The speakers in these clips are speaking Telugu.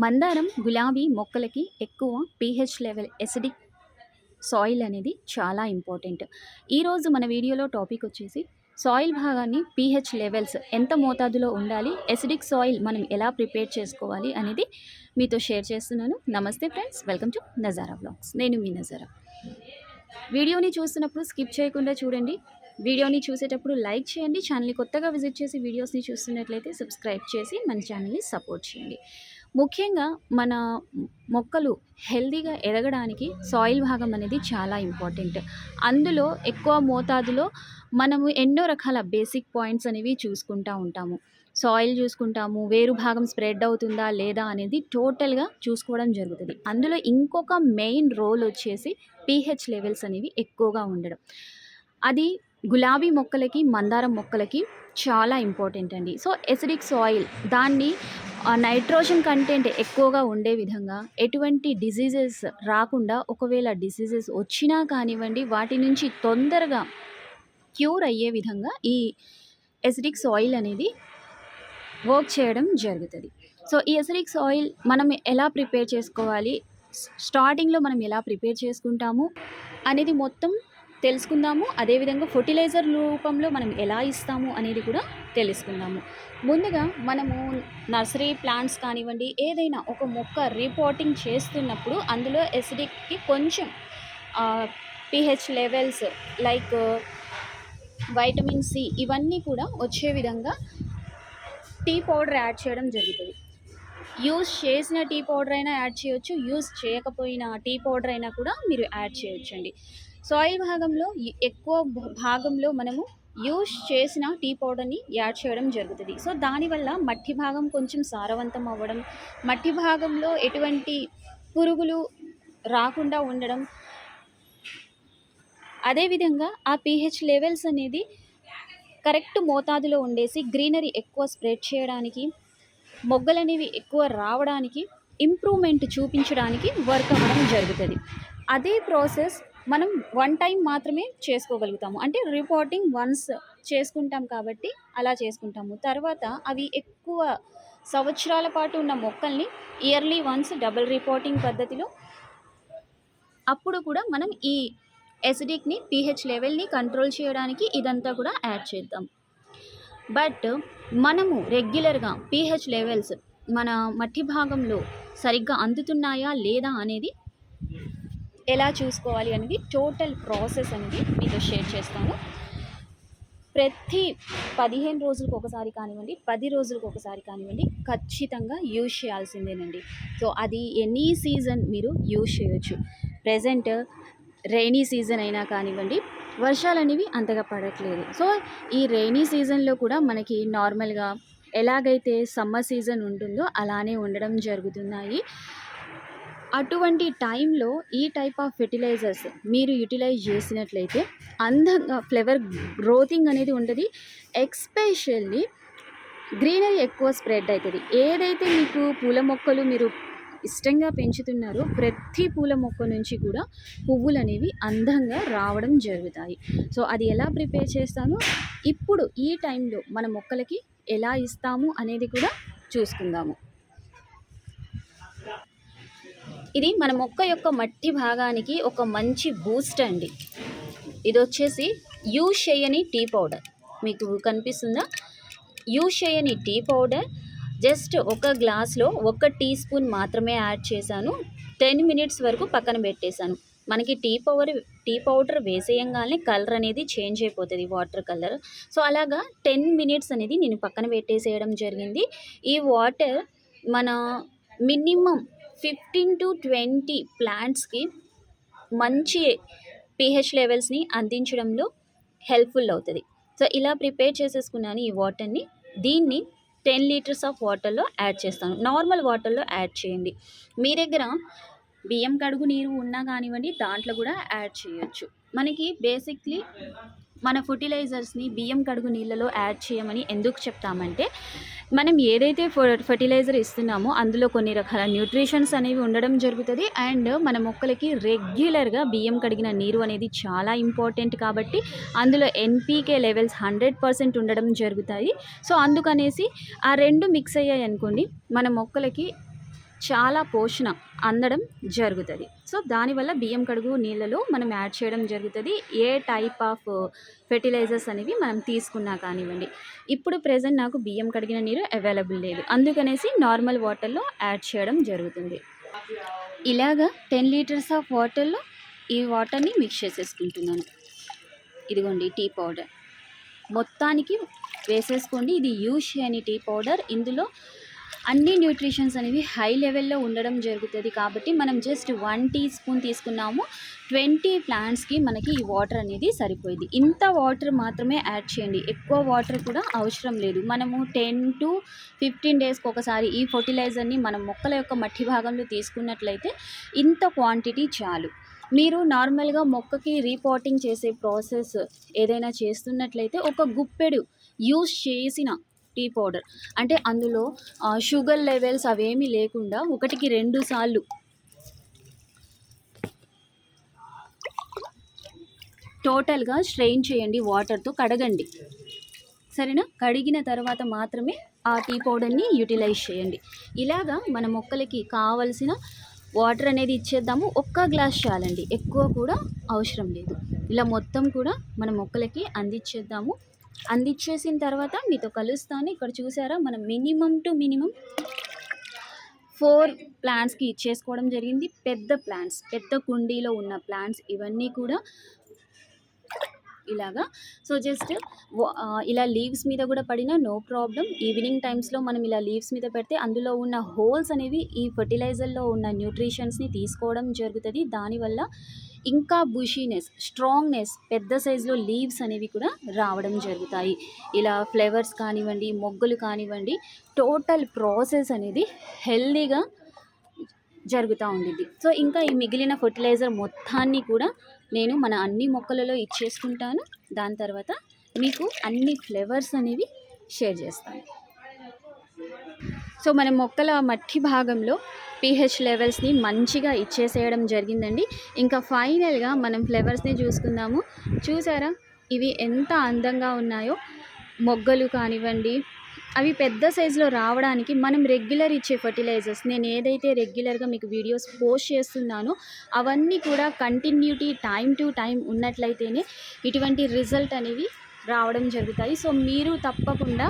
మందారం గులాబీ మొక్కలకి ఎక్కువ పీహెచ్ లెవెల్ ఎసిడిక్ సాయిల్ అనేది చాలా ఇంపార్టెంట్. ఈరోజు మన వీడియోలో టాపిక్ వచ్చేసి సాయిల్ భాగాన్ని పీహెచ్ లెవెల్స్ ఎంత మోతాదులో ఉండాలి ఎసిడిక్ సాయిల్ మనం ఎలా ప్రిపేర్ చేసుకోవాలి అనేది మీతో షేర్ చేస్తున్నాను. నమస్తే friends welcome to Nazara blogs నేను మీ నజారా. వీడియోని చూస్తున్నప్పుడు స్కిప్ చేయకుండా చూడండి. వీడియోని చూసేటప్పుడు లైక్ చేయండి. ఛానల్ని కొత్తగా విజిట్ చేసి వీడియోస్ని చూస్తున్నట్లయితే సబ్స్క్రైబ్ చేసి మన ఛానల్ని సపోర్ట్ చేయండి. ముఖ్యంగా మన మొక్కలు హెల్దీగా ఎదగడానికి సాయిల్ భాగం అనేది చాలా ఇంపార్టెంట్. అందులో ఎక్కువ మోతాదులో మనము ఎన్నో రకాల బేసిక్ పాయింట్స్ అనేవి చూసుకుంటూ ఉంటాము. సాయిల్ చూసుకుంటాము వేరు భాగం స్ప్రెడ్ అవుతుందా లేదా అనేది టోటల్గా చూసుకోవడం జరుగుతుంది. అందులో ఇంకొక మెయిన్ రోల్ వచ్చేసి పీహెచ్ లెవెల్స్ అనేవి ఎక్కువగా ఉండడం. అది గులాబీ మొక్కలకి మందారం మొక్కలకి చాలా ఇంపార్టెంట్ అండి. సో ఎసిడిక్ సాయిల్ దాన్ని నైట్రోజన్ కంటెంట్ ఎక్కువగా ఉండే విధంగా ఎటువంటి డిసీజెస్ రాకుండా ఒకవేళ డిసీజెస్ వచ్చినా కానివ్వండి వాటి నుంచి తొందరగా క్యూర్ అయ్యే విధంగా ఈ ఎసిడిక్ సాయిల్ అనేది వర్క్ చేయడం జరుగుతుంది. సో ఈ ఎసిడిక్ సాయిల్ మనం ఎలా ప్రిపేర్ చేసుకోవాలి? స్టార్టింగ్లో మనం ఎలా ప్రిపేర్ చేసుకుంటాము? అనేది మొత్తం తెలుసుకుందాము. అదేవిధంగా ఫర్టిలైజర్ రూపంలో మనం ఎలా ఇస్తాము అనేది కూడా తెలుసుకుందాము. ముందుగా మనము నర్సరీ ప్లాంట్స్ కానివ్వండి ఏదైనా ఒక మొక్క రిపోర్టింగ్ చేస్తున్నప్పుడు అందులో ఎసిడిక్కి కొంచెం pH levels like vitamin C ఇవన్నీ కూడా వచ్చే విధంగా టీ పౌడర్ యాడ్ చేయడం జరుగుతుంది. యూస్ చేసిన టీ పౌడర్ అయినా యాడ్ చేయొచ్చు యూస్ చేయకపోయిన టీ పౌడర్ అయినా కూడా మీరు యాడ్ చేయొచ్చండి. సాయిల్ భాగంలో ఎక్కువ భాగంలో మనము యూస్ చేసిన టీ పౌడర్ని యాడ్ చేయడం జరుగుతుంది. సో దానివల్ల మట్టి భాగం కొంచెం సారవంతం అవ్వడం మట్టి భాగంలో ఎటువంటి పురుగులు రాకుండా ఉండడం అదేవిధంగా ఆ పీహెచ్ లెవెల్స్ అనేది కరెక్ట్ మోతాదులో ఉండేసి గ్రీనరీ ఎక్కువ స్ప్రెడ్ చేయడానికి మొగ్గలు అనేవి ఎక్కువ రావడానికి ఇంప్రూవ్మెంట్ చూపించడానికి వర్క్ అవ్వడం జరుగుతుంది. అదే ప్రాసెస్ మనం వన్ టైం మాత్రమే చేసుకోగలుగుతాము. అంటే రిపోర్టింగ్ వన్స్ చేసుకుంటాం కాబట్టి అలా చేసుకుంటాము. తర్వాత అవి ఎక్కువ సంవత్సరాల పాటు ఉన్న మొక్కల్ని ఇయర్లీ వన్స్ డబుల్ రిపోర్టింగ్ పద్ధతిలో అప్పుడు కూడా మనం ఈ ఎసిడిక్ని పీహెచ్ లెవెల్ని కంట్రోల్ చేయడానికి ఇదంతా కూడా యాడ్ చేద్దాం. బట్ మనము రెగ్యులర్గా పీహెచ్ లెవెల్స్ మన మట్టి భాగంలో సరిగ్గా అందుతున్నాయా లేదా అనేది ఎలా చూసుకోవాలి అనేది టోటల్ ప్రాసెస్ అనేది మీతో షేర్ చేస్తాను. ప్రతి పదిహేను రోజులకు ఒకసారి కానివ్వండి పది రోజులకు ఒకసారి కానివ్వండి ఖచ్చితంగా యూజ్ చేయాల్సిందేనండి. సో అది ఎనీ సీజన్ మీరు యూజ్ చేయొచ్చు. ప్రజెంట్ రైనీ సీజన్ అయినా కానివ్వండి వర్షాలు అనేవి అంతగా పడట్లేదు. సో ఈ రైనీ సీజన్లో కూడా మనకి నార్మల్గా ఎలాగైతే సమ్మర్ సీజన్ ఉంటుందో అలానే ఉండడం జరుగుతున్నాయి. అటువంటి టైంలో ఈ టైప్ ఆఫ్ ఫెర్టిలైజర్స్ మీరు యూటిలైజ్ చేసినట్లయితే అందంగా ఫ్లవర్ గ్రోతింగ్ అనేది ఉంటుంది. ఎక్స్పెషల్లీ గ్రీనరీ ఎక్కువ స్ప్రెడ్ అవుతుంది. ఏదైతే మీకు పూల మొక్కలు మీరు ఇష్టంగా పెంచుతున్నారో ప్రతి పూల మొక్క నుంచి కూడా పువ్వులు అనేవి అందంగా రావడం జరుగుతాయి. సో అది ఎలా ప్రిపేర్ చేస్తానో? ఇప్పుడు ఈ టైంలో మన మొక్కలకి ఎలా ఇస్తాము అనేది కూడా చూసుకుందాము. ఇది మన మొక్క యొక్క మట్టి భాగానికి ఒక మంచి బూస్ట్ అండి. ఇది వచ్చేసి యూ చేయని టీ పౌడర్. మీకు కనిపిస్తుందా? యూ చేయని టీ పౌడర్ జస్ట్ ఒక గ్లాస్లో ఒక టీ స్పూన్ మాత్రమే యాడ్ చేశాను. టెన్ మినిట్స్ వరకు పక్కన పెట్టేశాను. మనకి టీ పౌడర్ టీ పౌడర్ వేసేయంగానే కలర్ అనేది చేంజ్ అయిపోతుంది వాటర్ కలర్. సో అలాగా టెన్ మినిట్స్ అనేది నేను పక్కన పెట్టేసేయడం జరిగింది. ఈ వాటర్ మన మినిమం ఫిఫ్టీన్ టు ట్వంటీ ప్లాంట్స్కి మంచి పిహెచ్ లెవెల్స్ని అందించడంలో హెల్ప్ఫుల్ అవుతుంది. సో ఇలా ప్రిపేర్ చేసేసుకున్నాను ఈ వాటర్ని దీన్ని టెన్ లీటర్స్ ఆఫ్ వాటర్లో యాడ్ చేస్తాను. నార్మల్ వాటర్లో యాడ్ చేయండి. మీ దగ్గర బియ్యం కడుగు నీరు ఉన్నా కానివ్వండి దాంట్లో కూడా యాడ్ చేయొచ్చు. మనకి బేసిక్లీ మన ఫర్టిలైజర్స్ని బియ్యం కడుగు నీళ్ళలో యాడ్ చేయమని ఎందుకు చెప్తామంటే మనం ఏదైతే ఫర్టిలైజర్ ఇస్తున్నామో అందులో కొన్ని రకాల న్యూట్రిషన్స్ అనేవి ఉండడం జరుగుతుంది. అండ్ మన మొక్కలకి రెగ్యులర్గా బియ్యం కడిగిన నీరు అనేది చాలా ఇంపార్టెంట్ కాబట్టి అందులో ఎన్పీకే లెవెల్స్ హండ్రెడ్ పర్సెంట్ ఉండడం జరుగుతాయి. సో అందుకనేసి ఆ రెండు మిక్స్ అయ్యాయి అనుకోండి మన మొక్కలకి చాలా పోషణ అందడం జరుగుతుంది. సో దానివల్ల బియ్యం కడుగు నీళ్ళలో మనం యాడ్ చేయడం జరుగుతుంది. ఏ టైప్ ఆఫ్ ఫెర్టిలైజర్స్ అనేవి మనం తీసుకున్నా కానివ్వండి. ఇప్పుడు ప్రజెంట్ నాకు బియ్యం కడిగిన నీరు అవైలబుల్ లేదు. అందుకనేసి నార్మల్ వాటర్లో యాడ్ చేయడం జరుగుతుంది. ఇలాగా టెన్ లీటర్స్ ఆఫ్ వాటర్లో ఈ వాటర్ని మిక్స్ చేసేసుకుంటున్నాను. ఇదిగోండి టీ పౌడర్. మొత్తానికి వేసేసుకోండి. ఇది యూష్ అని టీ పౌడర్. ఇందులో అన్ని న్యూట్రిషన్స్ అనేవి హై లెవెల్లో ఉండడం జరుగుతుంది కాబట్టి మనం జస్ట్ వన్ టీ స్పూన్ తీసుకున్నాము. ట్వంటీ ప్లాంట్స్కి మనకి ఈ వాటర్ అనేది సరిపోయింది. ఇంత వాటర్ మాత్రమే యాడ్ చేయండి. ఎక్కువ వాటర్ కూడా అవసరం లేదు. మనము టెన్ టు ఫిఫ్టీన్ డేస్కి ఒకసారి ఈ ఫర్టిలైజర్ని మనం మొక్కల యొక్క మట్టి భాగంలో తీసుకున్నట్లయితే ఇంత క్వాంటిటీ చాలు. మీరు నార్మల్గా మొక్కకి రీపోటింగ్ చేసే ప్రాసెస్ ఏదైనా చేస్తున్నట్లయితే ఒక గుప్పెడు యూస్ చేసిన టీ పౌడర్. అంటే అందులో షుగర్ లెవెల్స్ అవేమీ లేకుండా ఒకటికి రెండు సార్లు టోటల్గా స్ట్రెయిన్ చేయండి వాటర్తో కడగండి. సరేనా? కడిగిన తర్వాత మాత్రమే ఆ టీ పౌడర్ని యూటిలైజ్ చేయండి. ఇలాగా మన మొక్కలకి కావలసిన వాటర్ అనేది ఇచ్చేద్దాము. ఒక్క గ్లాస్ చాలండి. ఎక్కువ కూడా అవసరం లేదు. ఇలా మొత్తం కూడా మన మొక్కలకి అందించేద్దాము. అందించేసిన తర్వాత మీతో కలుస్తాను. ఇక్కడ చూసారా మనం మినిమం టు మినిమం ఫోర్ ప్లాంట్స్కి ఇచ్చేసుకోవడం జరిగింది. పెద్ద ప్లాంట్స్ పెద్ద కుండీలో ఉన్న ప్లాంట్స్ ఇవన్నీ కూడా ఇలాగా. సో జస్ట్ ఇలా లీవ్స్ మీద కూడా పడినా నో ప్రాబ్లం ఈవినింగ్ టైమ్స్లో మనం ఇలా లీవ్స్ మీద పెడితే అందులో ఉన్న హోల్స్ అనేవి ఈ ఫర్టిలైజర్లో ఉన్న న్యూట్రిషన్స్ని తీసుకోవడం జరుగుతుంది. దానివల్ల ఇంకా బుషీనెస్ స్ట్రాంగ్నెస్ పెద్ద సైజులో లీవ్స్ అనేవి కూడా రావడం జరుగుతాయి. ఇలా ఫ్లేవర్స్ కానివ్వండి మొగ్గలు కానివ్వండి టోటల్ ప్రాసెస్ అనేది హెల్దీగా జరుగుతూ ఉండిద్ది. సో ఇంకా ఈ మిగిలిన ఫర్టిలైజర్ మొత్తాన్ని కూడా నేను మన అన్ని మొక్కలలో ఇచ్చేసుకుంటాను. దాని తర్వాత మీకు అన్ని ఫ్లేవర్స్ అనేవి షేర్ చేస్తాను. సో మన మొక్కల మట్టి భాగంలో పీహెచ్ లెవెల్స్ని మంచిగా ఇచ్చేసేయడం జరిగిందండి. ఇంకా ఫైనల్గా మనం ఫ్లవర్స్ని చూసుకుందాము. చూసారా? ఇవి ఎంత అందంగా ఉన్నాయో. మొగ్గలు కానివ్వండి అవి పెద్ద సైజులో రావడానికి మనం రెగ్యులర్ ఇచ్చే ఫర్టిలైజర్స్. నేను ఏదైతే రెగ్యులర్గా మీకు వీడియోస్ పోస్ట్ చేస్తున్నానో అవన్నీ కూడా కంటిన్యూటీ టైం టు టైం ఉన్నట్లయితేనే ఇటువంటి రిజల్ట్ అనేవి రావడం జరుగుతాయి. సో మీరు తప్పకుండా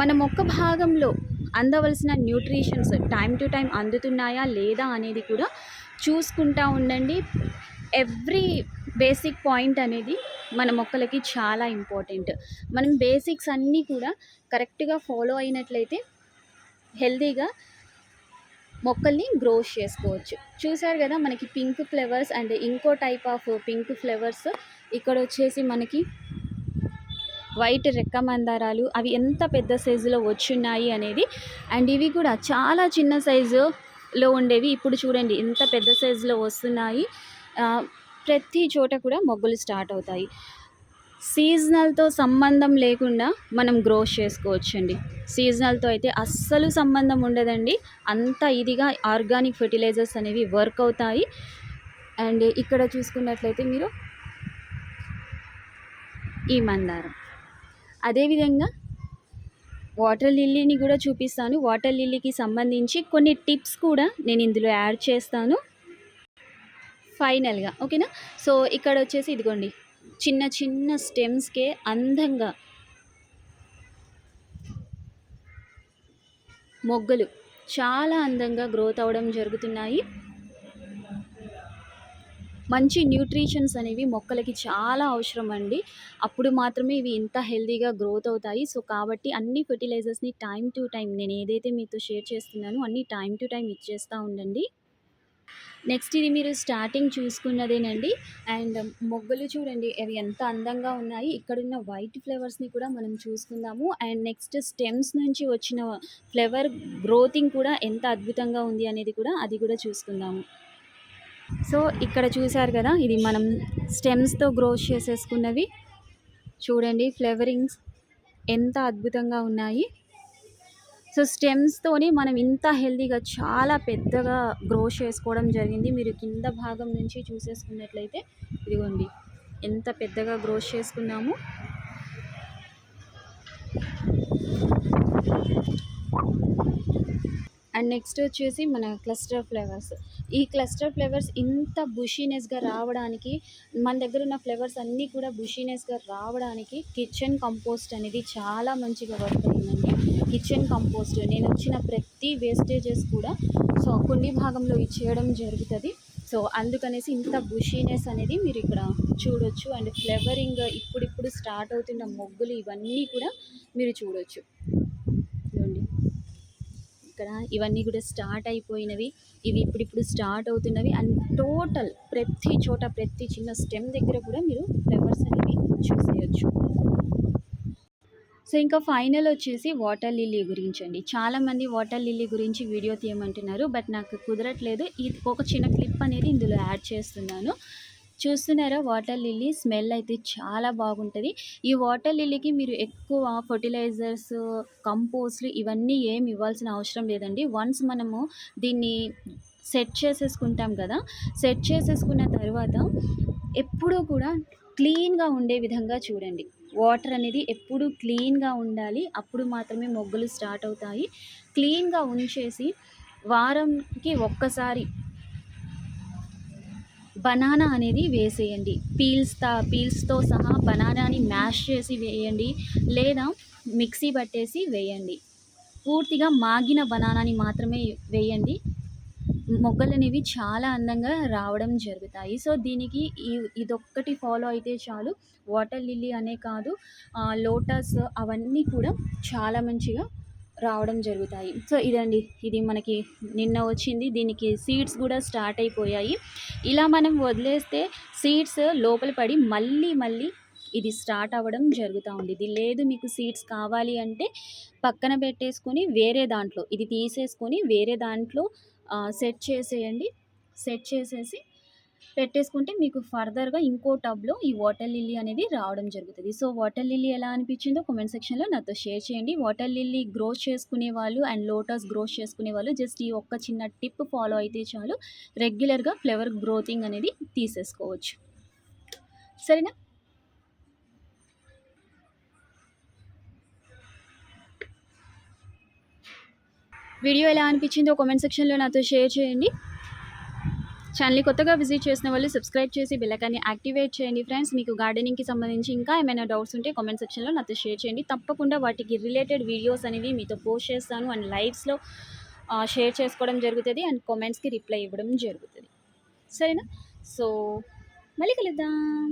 మన మొక్క భాగంలో అందవలసిన న్యూట్రిషన్స్ టైం టు టైం అందుతున్నాయా లేదా అనేది కూడా చూసుకుంటా ఉండండి. ఎవ్రీ బేసిక్ పాయింట్ అనేది మన మొక్కలకి చాలా ఇంపార్టెంట్. మనం బేసిక్స్ అన్నీ కూడా కరెక్ట్గా ఫాలో అయినట్లయితే హెల్తీగా మొక్కల్ని గ్రోస్ చేసుకోవచ్చు. చూసారు కదా మనకి పింక్ ఫ్లవర్స్ అండ్ ఇంకో టైప్ ఆఫ్ పింక్ ఫ్లవర్స్. ఇక్కడ వచ్చేసి మనకి వైట్ రెక్క మందారాలు అవి ఎంత పెద్ద సైజులో వచ్చున్నాయి అనేది. అండ్ ఇవి కూడా చాలా చిన్న సైజులో ఉండేవి. ఇప్పుడు చూడండి ఎంత పెద్ద సైజులో వస్తున్నాయి. ప్రతి చోట కూడా మొగ్గులు స్టార్ట్ అవుతాయి. సీజనల్తో సంబంధం లేకుండా మనం గ్రోస్ చేసుకోవచ్చండి. సీజనల్తో అయితే అస్సలు సంబంధం ఉండదండి. అంత ఇదిగా ఆర్గానిక్ ఫెర్టిలైజర్స్ అనేవి వర్క్ అవుతాయి. అండ్ ఇక్కడ చూసుకున్నట్లయితే మీరు ఈ మందారం. అదేవిధంగా వాటర్ లిల్లీని కూడా చూపిస్తాను. వాటర్ లిల్లీకి సంబంధించి కొన్ని టిప్స్ కూడా నేను ఇందులో యాడ్ చేస్తాను. ఫైనల్గా ఓకేనా? సో ఇక్కడ వచ్చేసి ఇదిగోండి. చిన్న చిన్న స్టెమ్స్కే అందంగా మొగ్గలు చాలా అందంగా గ్రోత్ అవ్వడం జరుగుతున్నాయి. మంచి న్యూట్రిషన్స్ అనేవి మొక్కలకి చాలా అవసరం అండి అప్పుడు మాత్రమే ఇవి ఇంత హెల్తీగా గ్రోత్ అవుతాయి. సో కాబట్టి అన్ని ఫెర్టిలైజర్స్ని టైం టు టైం నేను ఏదైతే మీతో షేర్ చేస్తున్నానో అన్ని టైం టు టైం ఇచ్చేస్తూ ఉండండి. నెక్స్ట్ ఇది మీరు స్టార్టింగ్ చూసుకున్నదేనండి. అండ్ మొగ్గలు చూడండి అవి ఎంత అందంగా ఉన్నాయి. ఇక్కడున్న వైట్ ఫ్లేవర్స్ని కూడా మనం చూసుకుందాము. అండ్ నెక్స్ట్ స్టెమ్స్ నుంచి వచ్చిన ఫ్లేవర్ గ్రోతింగ్ కూడా ఎంత అద్భుతంగా ఉంది అనేది కూడా అది కూడా చూసుకుందాము. సో ఇక్కడ చూసారు కదా ఇది మనం స్టెమ్స్తో గ్రోస్ చేసేసుకున్నవి. చూడండి ఫ్లవరింగ్స్ ఎంత అద్భుతంగా ఉన్నాయి. సో స్టెమ్స్తోని మనం ఇంత హెల్తీగా చాలా పెద్దగా గ్రో చేసుకోవడం జరిగింది. మీరు కింద భాగం నుంచి చూసేసుకున్నట్లయితే ఇదిగోండి ఎంత పెద్దగా గ్రో చేసుకున్నాము. అండ్ నెక్స్ట్ వచ్చేసి మన క్లస్టర్ ఫ్లేవర్స్ ఈ క్లస్టర్ ఫ్లేవర్స్ ఇంత బుషీనెస్గా రావడానికి మన దగ్గర ఉన్న ఫ్లేవర్స్ అన్నీ కూడా బుషీనెస్గా రావడానికి కిచెన్ కంపోస్ట్ అనేది చాలా మంచిగా వర్క్ అయిందండి కిచెన్ కంపోస్ట్ నేను వచ్చిన ప్రతి వేస్టేజెస్ కూడా సో కొన్ని భాగంలో ఇచ్చేయడం జరుగుతుంది. సో అందుకనేసి ఇంత బుషీనెస్ అనేది మీరు ఇక్కడ చూడొచ్చు. అండ్ ఫ్లేవరింగ్ ఇప్పుడిప్పుడు స్టార్ట్ అవుతున్న మొగ్గులు ఇవన్నీ కూడా మీరు చూడొచ్చు. ఇక్కడ ఇవన్నీ కూడా స్టార్ట్ అయిపోయినవి. ఇవి ఇప్పుడిప్పుడు స్టార్ట్ అవుతున్నవి. అండ్ టోటల్ ప్రతి చోట ప్రతి చిన్న స్టెమ్ దగ్గర కూడా మీరు ఫ్లవర్స్ అనేవి చూసేయచ్చు. సో ఇంకా ఫైనల్ వచ్చేసి వాటర్ లిల్లీ గురించి అండి చాలామంది వాటర్ లిల్లీ గురించి వీడియో తీయమంటున్నారు. బట్ నాకు కుదరట్లేదు. ఇది ఒక చిన్న క్లిప్ అనేది ఇందులో యాడ్ చేస్తున్నాను. చూస్తున్నారా? వాటర్ లిల్లీ స్మెల్ అయితే చాలా బాగుంటుంది. ఈ వాటర్ లిల్లీకి మీరు ఎక్కువ ఫర్టిలైజర్స్ కంపోస్ట్లు ఇవన్నీ ఏమి ఇవ్వాల్సిన అవసరం లేదండి. వన్స్ మనము దీన్ని సెట్ చేసేసుకుంటాం కదా సెట్ చేసేసుకున్న తర్వాత ఎప్పుడూ కూడా క్లీన్గా ఉండే విధంగా చూడండి. వాటర్ అనేది ఎప్పుడు క్లీన్గా ఉండాలి. అప్పుడు మాత్రమే మొగ్గలు స్టార్ట్ అవుతాయి. క్లీన్గా ఉంచేసి వారంకి ఒక్కసారి బనానా అనేది వేసేయండి. పీల్స్తా పీల్స్తో సహా బనానాని మ్యాష్ చేసి వేయండి. లేదా మిక్సీ పట్టేసి వేయండి. పూర్తిగా మాగిన బనానాని మాత్రమే వేయండి. మొగ్గలు అనేవి చాలా అందంగా రావడం జరుగుతాయి. సో దీనికి ఈ ఇదొక్కటి ఫాలో అయితే చాలు. వాటర్ లిల్లీ అనే కాదు. లోటస్ అవన్నీ కూడా చాలా మంచిగా రావడం జరుగుతాయి. సో ఇదండి. ఇది మనకి నిన్న వచ్చింది. దీనికి సీడ్స్ కూడా స్టార్ట్ అయిపోయాయి. ఇలా మనం వదిలేస్తే సీడ్స్ లోపల పడి మళ్ళీ మళ్ళీ ఇది స్టార్ట్ అవ్వడం జరుగుతూ ఉంది. ఇది లేదు మీకు సీడ్స్ కావాలి అంటే పక్కన పెట్టేసుకొని వేరే దాంట్లో ఇది తీసేసుకొని వేరే దాంట్లో సెట్ చేసేయండి. సెట్ చేసేసి పెట్టేసుకుంటే మీకు ఫర్దర్గా ఇంకో టబ్లో ఈ వాటర్ లిల్లీ అనేది రావడం జరుగుతుంది. సో వాటర్ లిల్లీ ఎలా అనిపించిందో కామెంట్ సెక్షన్లో నాతో షేర్ చేయండి. వాటర్ లిల్లీ గ్రోత్ చేసుకునే వాళ్ళు అండ్ లోటస్ గ్రోత్ చేసుకునే వాళ్ళు జస్ట్ ఈ ఒక్క చిన్న టిప్ ఫాలో అయితే చాలు. రెగ్యులర్గా ఫ్లవర్ గ్రోతింగ్ అనేది తీసేసుకోవచ్చు. సరేనా? వీడియో ఎలా అనిపించిందో కామెంట్ సెక్షన్లో నాతో షేర్ చేయండి. ఛానల్ని కొత్తగా విజిట్ చేసిన వాళ్ళు సబ్స్క్రైబ్ చేసి బెల్లకాన్ని యాక్టివేట్ చేయండి ఫ్రెండ్స్ మీకు గార్డెనింగ్కి సంబంధించి ఇంకా ఏమైనా డౌట్స్ ఉంటే కామెంట్ సెక్షన్లో నాతో షేర్ చేయండి. తప్పకుండా వాటికి రిలేటెడ్ వీడియోస్ అనేవి మీతో పోస్ట్ చేస్తాను అండ్ లైవ్స్లో షేర్ చేసుకోవడం జరుగుతుంది అండ్ కామెంట్స్కి రిప్లై ఇవ్వడం జరుగుతుంది. సరేనా? సో మళ్ళీ కలుద్దాం.